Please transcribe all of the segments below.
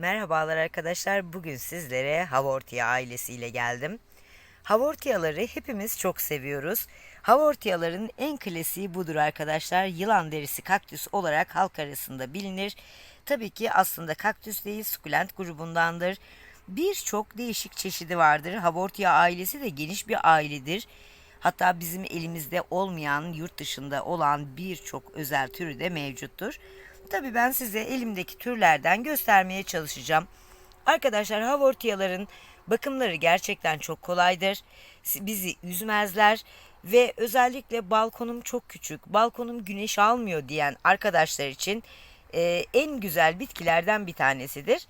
Merhabalar arkadaşlar. Bugün sizlere Havortia ailesiyle geldim. Havortiaları hepimiz çok seviyoruz. Havortiaların en klasiği budur arkadaşlar. Yılan derisi kaktüs olarak halk arasında bilinir. Tabii ki aslında kaktüs değil, sukulent grubundandır. Birçok değişik çeşidi vardır. Havortia ailesi de geniş bir ailedir. Hatta bizim elimizde olmayan, yurt dışında olan birçok özel türü de mevcuttur. Tabii ben size elimdeki türlerden göstermeye çalışacağım. Arkadaşlar havortiyaların bakımları gerçekten çok kolaydır. Bizi üzmezler ve özellikle balkonum çok küçük, balkonum güneş almıyor diyen arkadaşlar için e, en güzel bitkilerden bir tanesidir.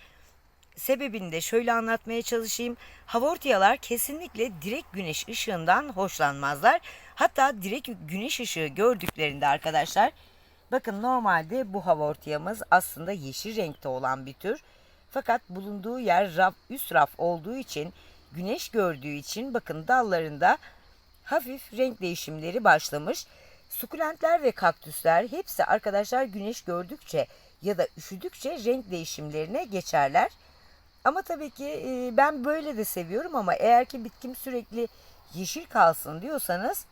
Sebebini de şöyle anlatmaya çalışayım. Havortiyalar kesinlikle direkt güneş ışığından hoşlanmazlar. Hatta direkt güneş ışığı gördüklerinde arkadaşlar bakın normalde bu havortiyamız aslında yeşil renkte olan bir tür. Fakat bulunduğu yer raf, üst raf olduğu için güneş gördüğü için bakın dallarında hafif renk değişimleri başlamış. Sukulentler ve kaktüsler hepsi arkadaşlar güneş gördükçe ya da üşüdükçe renk değişimlerine geçerler. Ama tabii ki e, ben böyle de seviyorum ama eğer ki bitkim sürekli yeşil kalsın diyorsanız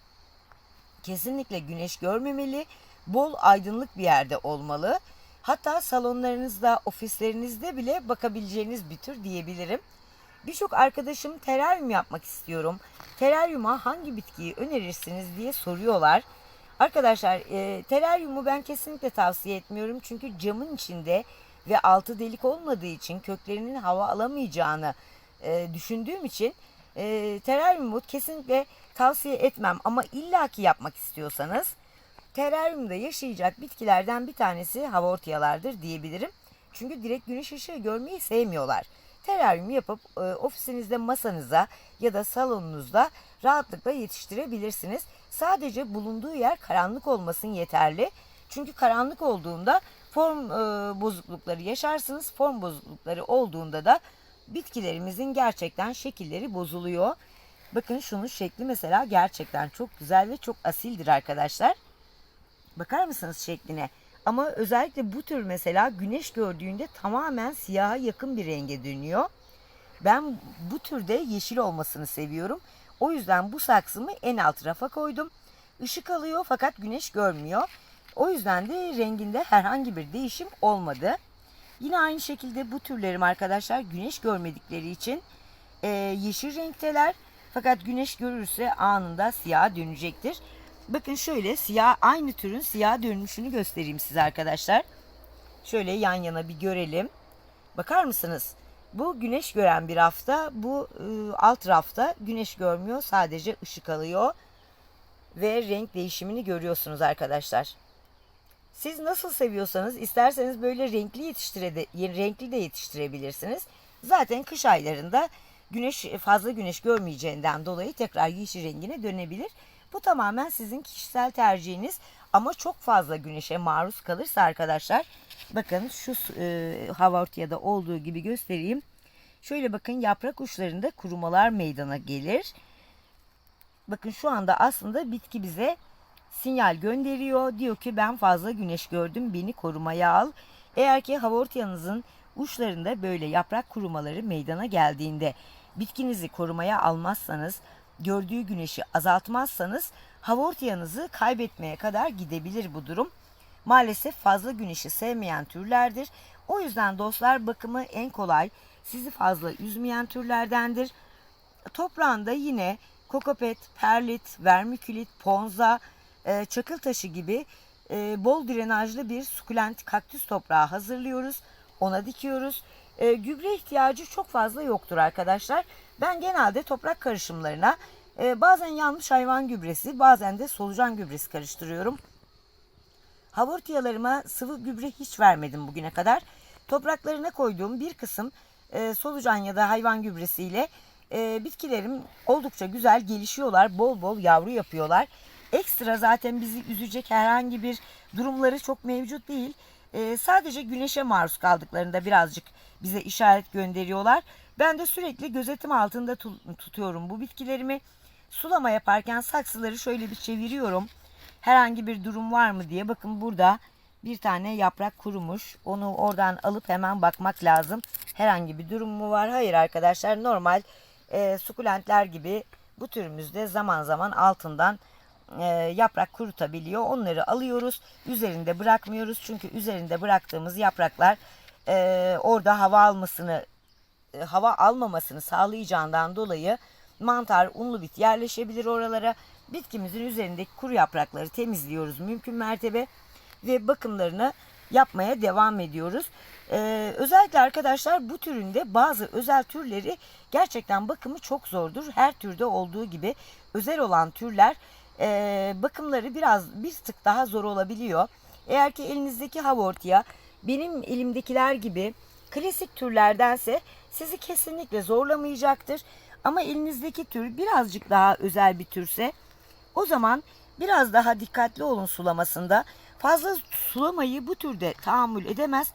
kesinlikle güneş görmemeli, bol aydınlık bir yerde olmalı. Hatta salonlarınızda, ofislerinizde bile bakabileceğiniz bir tür diyebilirim. Birçok arkadaşım teraryum yapmak istiyorum. Teraryuma hangi bitkiyi önerirsiniz diye soruyorlar. Arkadaşlar e, teraryumu ben kesinlikle tavsiye etmiyorum. Çünkü camın içinde ve altı delik olmadığı için köklerinin hava alamayacağını e, düşündüğüm için e, teraryumu kesinlikle tavsiye etmem. Ama illaki yapmak istiyorsanız teraryumda yaşayacak bitkilerden bir tanesi havortiyalardır diyebilirim. Çünkü direkt güneş ışığı görmeyi sevmiyorlar. Teraryum yapıp e, ofisinizde masanıza ya da salonunuzda rahatlıkla yetiştirebilirsiniz. Sadece bulunduğu yer karanlık olmasın yeterli. Çünkü karanlık olduğunda form e, bozuklukları yaşarsınız. Form bozuklukları olduğunda da bitkilerimizin gerçekten şekilleri bozuluyor. Bakın şunun şekli mesela gerçekten çok güzel ve çok asildir arkadaşlar. Bakar mısınız şekline? Ama özellikle bu tür mesela güneş gördüğünde tamamen siyaha yakın bir renge dönüyor. Ben bu türde yeşil olmasını seviyorum. O yüzden bu saksımı en alt rafa koydum. Işık alıyor fakat güneş görmüyor. O yüzden de renginde herhangi bir değişim olmadı. Yine aynı şekilde bu türlerim arkadaşlar güneş görmedikleri için e, yeşil renkteler. Fakat güneş görürse anında siyah dönecektir. Bakın şöyle siyah aynı türün siyah dönüşünü göstereyim size arkadaşlar. Şöyle yan yana bir görelim. Bakar mısınız? Bu güneş gören bir rafta, bu e, alt rafta güneş görmüyor. Sadece ışık alıyor ve renk değişimini görüyorsunuz arkadaşlar. Siz nasıl seviyorsanız isterseniz böyle renkli yetiştire de, renkli de yetiştirebilirsiniz. Zaten kış aylarında güneş fazla güneş görmeyeceğinden dolayı tekrar yeşil rengine dönebilir. Bu tamamen sizin kişisel tercihiniz ama çok fazla güneşe maruz kalırsa arkadaşlar bakın şu e, havortiyada olduğu gibi göstereyim. Şöyle bakın yaprak uçlarında kurumalar meydana gelir. Bakın şu anda aslında bitki bize sinyal gönderiyor. Diyor ki ben fazla güneş gördüm beni korumaya al. Eğer ki havortiyanızın uçlarında böyle yaprak kurumaları meydana geldiğinde bitkinizi korumaya almazsanız gördüğü güneşi azaltmazsanız havortiyanızı kaybetmeye kadar gidebilir bu durum. Maalesef fazla güneşi sevmeyen türlerdir. O yüzden dostlar bakımı en kolay, sizi fazla üzmeyen türlerdendir. Toprağında yine kokopet, perlit, vermikülit, ponza, e, çakıl taşı gibi e, bol drenajlı bir sukulent kaktüs toprağı hazırlıyoruz. Ona dikiyoruz. E, gübre ihtiyacı çok fazla yoktur arkadaşlar. Ben genelde toprak karışımlarına e, bazen yanmış hayvan gübresi bazen de solucan gübresi karıştırıyorum. Havortiyalarıma sıvı gübre hiç vermedim bugüne kadar. Topraklarına koyduğum bir kısım e, solucan ya da hayvan gübresiyle e, bitkilerim oldukça güzel gelişiyorlar. Bol bol yavru yapıyorlar. Ekstra zaten bizi üzecek herhangi bir durumları çok mevcut değil. E, sadece güneşe maruz kaldıklarında birazcık bize işaret gönderiyorlar. Ben de sürekli gözetim altında tutuyorum bu bitkilerimi. Sulama yaparken saksıları şöyle bir çeviriyorum. Herhangi bir durum var mı diye. Bakın burada bir tane yaprak kurumuş. Onu oradan alıp hemen bakmak lazım. herhangi bir durum mu var? Hayır arkadaşlar normal e, sukulentler gibi bu türümüzde zaman zaman altından e, yaprak kurutabiliyor. Onları alıyoruz. Üzerinde bırakmıyoruz. Çünkü üzerinde bıraktığımız yapraklar e, orada hava almasını e, hava almamasını sağlayacağından dolayı mantar, unlu bit yerleşebilir oralara. Bitkimizin üzerindeki kuru yaprakları temizliyoruz mümkün mertebe ve bakımlarını yapmaya devam ediyoruz. Ee, özellikle arkadaşlar bu türünde bazı özel türleri gerçekten bakımı çok zordur. Her türde olduğu gibi özel olan türler e, bakımları biraz bir tık daha zor olabiliyor. Eğer ki elinizdeki havortia benim elimdekiler gibi klasik türlerdense sizi kesinlikle zorlamayacaktır. Ama elinizdeki tür birazcık daha özel bir türse o zaman biraz daha dikkatli olun sulamasında. Fazla sulamayı bu türde tahammül edemez.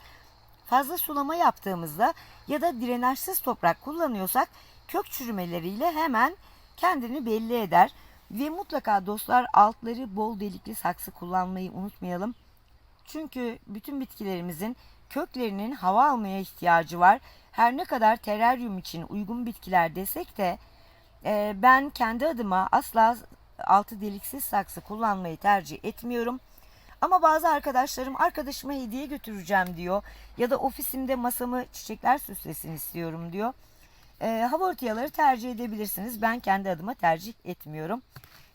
Fazla sulama yaptığımızda ya da drenajsız toprak kullanıyorsak kök çürümeleriyle hemen kendini belli eder. Ve mutlaka dostlar altları bol delikli saksı kullanmayı unutmayalım. Çünkü bütün bitkilerimizin köklerinin hava almaya ihtiyacı var. Her ne kadar teraryum için uygun bitkiler desek de e, ben kendi adıma asla altı deliksiz saksı kullanmayı tercih etmiyorum. Ama bazı arkadaşlarım arkadaşıma hediye götüreceğim diyor ya da ofisimde masamı çiçekler süslesin istiyorum diyor. E, havortiyaları tercih edebilirsiniz. Ben kendi adıma tercih etmiyorum.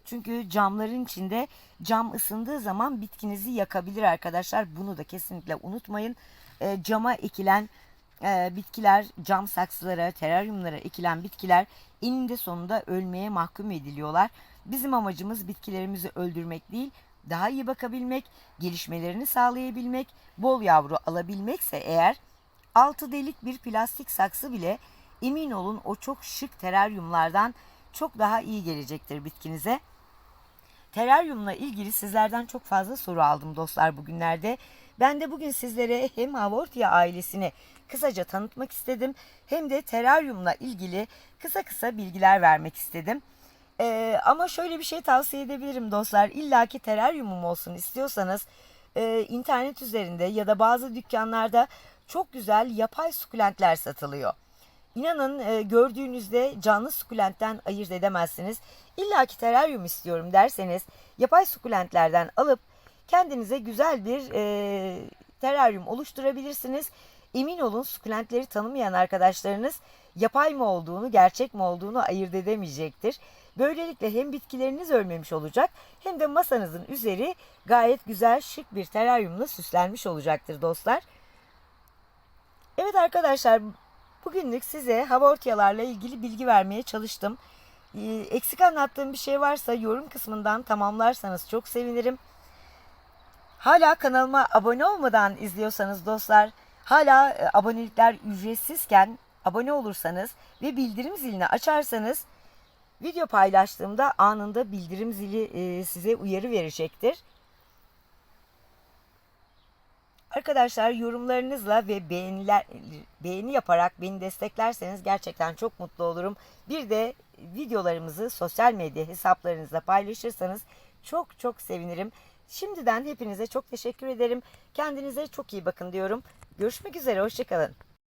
Çünkü camların içinde cam ısındığı zaman bitkinizi yakabilir arkadaşlar. Bunu da kesinlikle unutmayın. E, cama ekilen e, bitkiler, cam saksılara, teraryumlara ekilen bitkiler eninde sonunda ölmeye mahkum ediliyorlar. Bizim amacımız bitkilerimizi öldürmek değil, daha iyi bakabilmek, gelişmelerini sağlayabilmek, bol yavru alabilmekse eğer altı delik bir plastik saksı bile emin olun o çok şık teraryumlardan çok daha iyi gelecektir bitkinize. Teraryumla ilgili sizlerden çok fazla soru aldım dostlar bugünlerde. Ben de bugün sizlere hem Havortia ailesini kısaca tanıtmak istedim hem de teraryumla ilgili kısa kısa bilgiler vermek istedim. Ee, ama şöyle bir şey tavsiye edebilirim dostlar. İlla ki teraryumum olsun istiyorsanız e, internet üzerinde ya da bazı dükkanlarda çok güzel yapay sukulentler satılıyor. İnanın e, gördüğünüzde canlı sukulentten ayırt edemezsiniz. İlla ki teraryum istiyorum derseniz yapay sukulentlerden alıp kendinize güzel bir e, teraryum oluşturabilirsiniz. Emin olun sukulentleri tanımayan arkadaşlarınız yapay mı olduğunu, gerçek mi olduğunu ayırt edemeyecektir. Böylelikle hem bitkileriniz ölmemiş olacak hem de masanızın üzeri gayet güzel şık bir teraryumla süslenmiş olacaktır dostlar. Evet arkadaşlar bugünlük size havortiyalarla ilgili bilgi vermeye çalıştım. Ee, Eksik anlattığım bir şey varsa yorum kısmından tamamlarsanız çok sevinirim. Hala kanalıma abone olmadan izliyorsanız dostlar, hala e, abonelikler ücretsizken abone olursanız ve bildirim zilini açarsanız video paylaştığımda anında bildirim zili e, size uyarı verecektir. Arkadaşlar yorumlarınızla ve beğeniler beğeni yaparak beni desteklerseniz gerçekten çok mutlu olurum. Bir de videolarımızı sosyal medya hesaplarınızda paylaşırsanız çok çok sevinirim. Şimdiden hepinize çok teşekkür ederim. Kendinize çok iyi bakın diyorum. Görüşmek üzere, hoşçakalın.